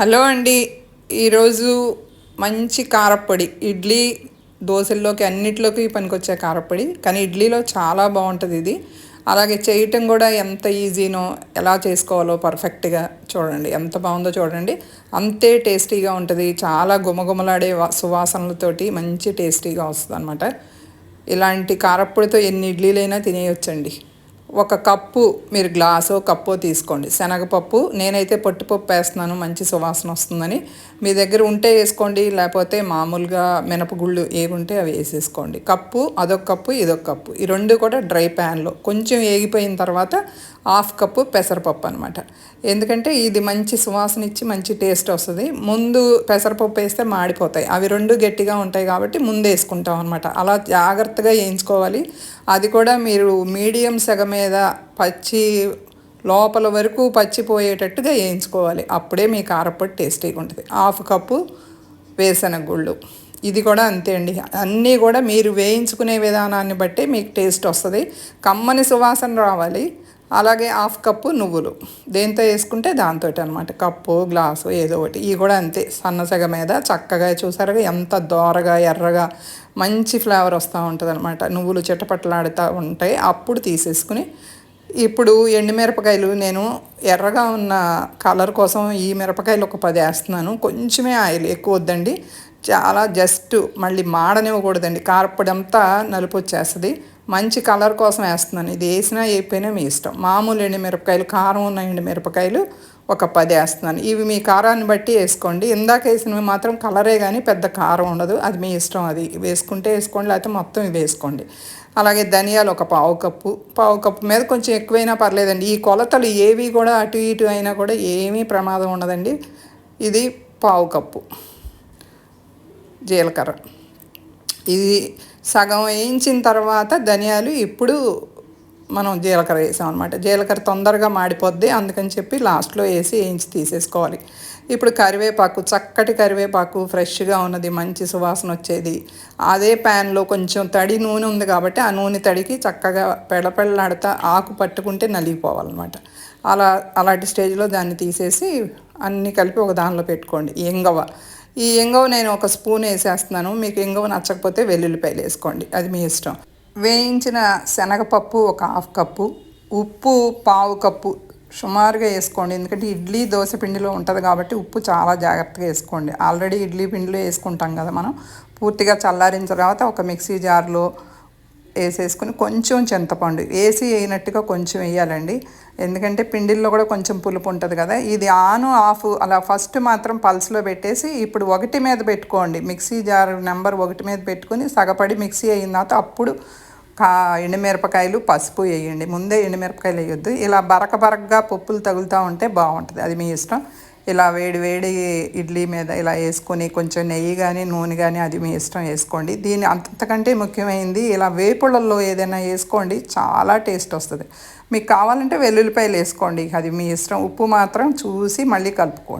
Hello అండి. ఈరోజు మంచి కారప్పొడి. ఇడ్లీ దోశల్లోకి అన్నిట్లోకి పనికొచ్చే కారప్పొడి. కానీ ఇడ్లీలో చాలా బాగుంటుంది ఇది. అలాగే చేయటం కూడా ఎంత ఈజీనో ఎలా చేసుకోవాలో పర్ఫెక్ట్గా చూడండి. ఎంత బాగుందో చూడండి. అంతే టేస్టీగా ఉంటుంది. చాలా గుమగుమలాడే సువాసనలతోటి మంచి టేస్టీగా వస్తుంది అనమాట ఇలాంటి కారప్పొడితో ఎన్ని ఇడ్లీలైనా తినేయొచ్చండి. ఒక కప్పు మీరు గ్లాసో కప్పు తీసుకోండి. శనగపప్పు నేనైతే పొట్టిపప్పు వేస్తున్నాను మంచి సువాసన వస్తుందని. మీ దగ్గర ఉంటే వేసుకోండి లేకపోతే మామూలుగా మినపగుళ్ళు ఏవి ఉంటే అవి వేసేసుకోండి. కప్పు అదొక కప్పు ఇదొక కప్పు. ఈ రెండు కూడా డ్రై ప్యాన్లో. కొంచెం ఏగిపోయిన తర్వాత హాఫ్ కప్పు పెసరపప్పు అనమాట ఎందుకంటే ఇది మంచి సువాసన ఇచ్చి మంచి టేస్ట్ వస్తుంది. ముందు పెసరపప్పు వేస్తే మాడిపోతాయి. అవి రెండు గట్టిగా ఉంటాయి కాబట్టి ముందు వేసుకుంటాం అనమాట అలా జాగ్రత్తగా వేయించుకోవాలి. అది కూడా మీరు మీడియం సెగ మీద పచ్చి లోపల వరకు పచ్చిపోయేటట్టుగా వేయించుకోవాలి. అప్పుడే మీ కారపొడి టేస్టీగా ఉంటుంది. హాఫ్ కప్పు వేసనగుళ్ళు ఇది కూడా అంతే అండి. అన్నీ కూడా మీరు వేయించుకునే విధానాన్ని బట్టి మీకు టేస్ట్ వస్తుంది. కమ్మని సువాసన రావాలి. అలాగే హాఫ్ కప్పు నువ్వులు. దేంతో వేసుకుంటే దాంతో అనమాట కప్పు గ్లాసు ఏదో ఒకటి. ఇవి కూడా అంతే. సన్నసగ మీద చక్కగా చూసారుగా ఎంత దోరగా ఎర్రగా మంచి ఫ్లేవర్ వస్తూ ఉంటుంది అనమాట నువ్వులు చిట్టపట్టలాడుతూ ఉంటాయి అప్పుడు తీసేసుకుని ఇప్పుడు ఎండుమిరపకాయలు నేను ఎర్రగా ఉన్న కలర్ కోసం ఈ మిరపకాయలు ఒక పది వేస్తున్నాను. కొంచెమే ఆయిల్ ఎక్కువ వద్దండి. చాలా జస్ట్ మళ్ళీ మాడనివ్వకూడదండి. కార్పడంతా అంతా నలుపు వచ్చేస్తుంది మంచి కలర్ కోసం వేస్తున్నాను. ఇది వేసినా వేయిపోయినా మీ ఇష్టం. మామూలు ఎండుమిరపకాయలు కారం ఉన్న ఎండుమిరపకాయలు ఒక పది వేస్తున్నాను. ఇవి మీ కారాన్ని బట్టి వేసుకోండి. ఇందాక వేసినవి మాత్రం కలరే కానీ పెద్ద కారం ఉండదు. అది మీ ఇష్టం. అది వేసుకుంటే వేసుకోండి. లేకపోతే మొత్తం ఇవి వేసుకోండి. అలాగే ధనియాలు ఒక పావు కప్పు. పావు కప్పు మీద కొంచెం ఎక్కువైనా పర్లేదండి. ఈ కొలతలు ఏవి కూడా అటు ఇటు అయినా కూడా ఏమీ ప్రమాదం ఉండదండి. ఇది పావు కప్పు. జీలకర్ర. ఇది సగం వేయించిన తర్వాత ధనియాలు ఇప్పుడు మనం జీలకర్ర వేసాం అనమాట జీలకర్ర తొందరగా మాడిపోద్ది అందుకని చెప్పి లాస్ట్లో వేసి వేయించి తీసేసుకోవాలి. ఇప్పుడు కరివేపాకు చక్కటి కరివేపాకు ఫ్రెష్గా ఉన్నది మంచి సువాసన వచ్చేది. అదే ప్యాన్లో కొంచెం తడి నూనె ఉంది కాబట్టి ఆ నూనె తడికి చక్కగా పెడపెళ్ళాడుతా ఆకు పట్టుకుంటే నలిగిపోవాలన్నమాట. అలా అలాంటి స్టేజ్లో దాన్ని తీసేసి అన్నీ కలిపి ఒక దానిలో పెట్టుకోండి. ఎంగవ ఈ ఎంగవ నేను ఒక స్పూన్ వేసేస్తున్నాను. మీకు ఎంగవ నచ్చకపోతే వెల్లుల్లిపాయలు వేసుకోండి. అది మీ ఇష్టం. వేయించిన శనగపప్పు ఒక హాఫ్ కప్పు ఉప్పు పావు కప్పు సుమారుగా వేసుకోండి. ఎందుకంటే ఇడ్లీ దోశ పిండిలో ఉంటుంది కాబట్టి ఉప్పు చాలా జాగ్రత్తగా వేసుకోండి. ఆల్రెడీ ఇడ్లీ పిండిలో వేసుకుంటాం కదా మనం. పూర్తిగా చల్లారిన తర్వాత ఒక మిక్సీ జార్లో వేసేసుకుని కొంచెం చింతపండు వేసి వేయనట్టుగా కొంచెం వేయాలండి. ఎందుకంటే పిండిల్లో కూడా కొంచెం పులుపు ఉంటుంది కదా. ఇది ఆను ఆఫ్ అలా ఫస్ట్ మాత్రం పల్స్లో పెట్టేసి ఇప్పుడు ఒకటి మీద పెట్టుకోండి. మిక్సీ జార్ నెంబర్ ఒకటి మీద పెట్టుకుని సగపడి మిక్సీ అయిన తర్వాత అప్పుడు కా ఎండుమిరపకాయలు పసుపు వేయండి. ముందే ఎండుమిరపకాయలు వేయొద్దు. ఇలా బరక బరకగా పప్పులు తగులుతూ ఉంటే బాగుంటుంది. అది మీ ఇష్టం. ఇలా వేడి వేడి ఇడ్లీ మీద ఇలా వేసుకొని కొంచెం నెయ్యి కానీ నూనె కానీ అది మీ ఇష్టం వేసుకోండి. దీని అంతకంటే ముఖ్యమైనది ఇలా వేపుళ్ళల్లో ఏదైనా వేసుకోండి చాలా టేస్ట్ వస్తుంది. మీకు కావాలంటే వెల్లుల్లిపాయలు వేసుకోండి అది మీ ఇష్టం. ఉప్పు మాత్రం చూసి మళ్ళీ కలుపుకోండి.